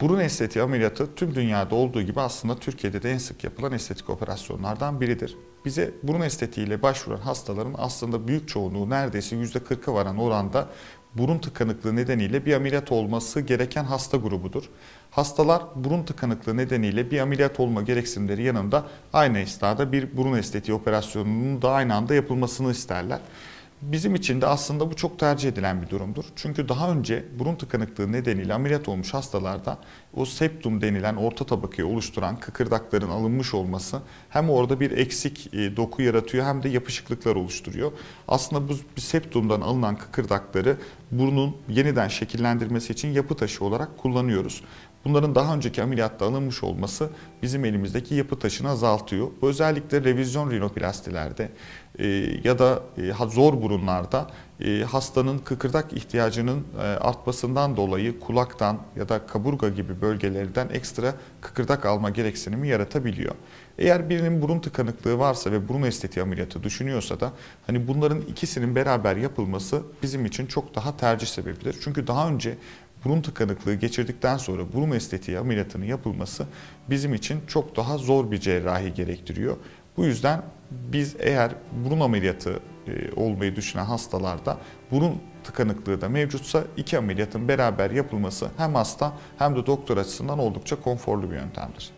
Burun estetiği ameliyatı tüm dünyada olduğu gibi aslında Türkiye'de de en sık yapılan estetik operasyonlardan biridir. Bize burun estetiğiyle başvuran hastaların aslında büyük çoğunluğu neredeyse %40'a varan oranda burun tıkanıklığı nedeniyle bir ameliyat olması gereken hasta grubudur. Hastalar burun tıkanıklığı nedeniyle bir ameliyat olma gereksinimleri yanında aynı esnada bir burun estetiği operasyonunun da aynı anda yapılmasını isterler. Bizim için de aslında bu çok tercih edilen bir durumdur. Çünkü daha önce burun tıkanıklığı nedeniyle ameliyat olmuş hastalarda o septum denilen orta tabakayı oluşturan kıkırdakların alınmış olması hem orada bir eksik e, doku yaratıyor hem de yapışıklıklar oluşturuyor. Aslında bu septumdan alınan kıkırdakları burnun yeniden şekillendirmesi için yapı taşı olarak kullanıyoruz. Bunların daha önceki ameliyatta alınmış olması bizim elimizdeki yapı taşını azaltıyor. Bu özellikle revizyon rinoplastilerde e, ya da e, zor burunlarda e, hastanın kıkırdak ihtiyacının e, artmasından dolayı kulaktan ya da kaburga gibi bölgelerden ekstra kıkırdak alma gereksinimi yaratabiliyor. Eğer birinin burun tıkanıklığı varsa ve burun estetiği ameliyatı düşünüyorsa da hani bunların ikisinin beraber yapılması bizim için çok daha tercih sebebidir. Çünkü daha önce burun tıkanıklığı geçirdikten sonra burun estetiği ameliyatının yapılması bizim için çok daha zor bir cerrahi gerektiriyor. Bu yüzden biz eğer burun ameliyatı e, olmayı düşünen hastalarda burun tıkanıklığı da mevcutsa iki ameliyatın beraber yapılması hem hasta hem de doktor açısından oldukça konforlu bir yöntemdir.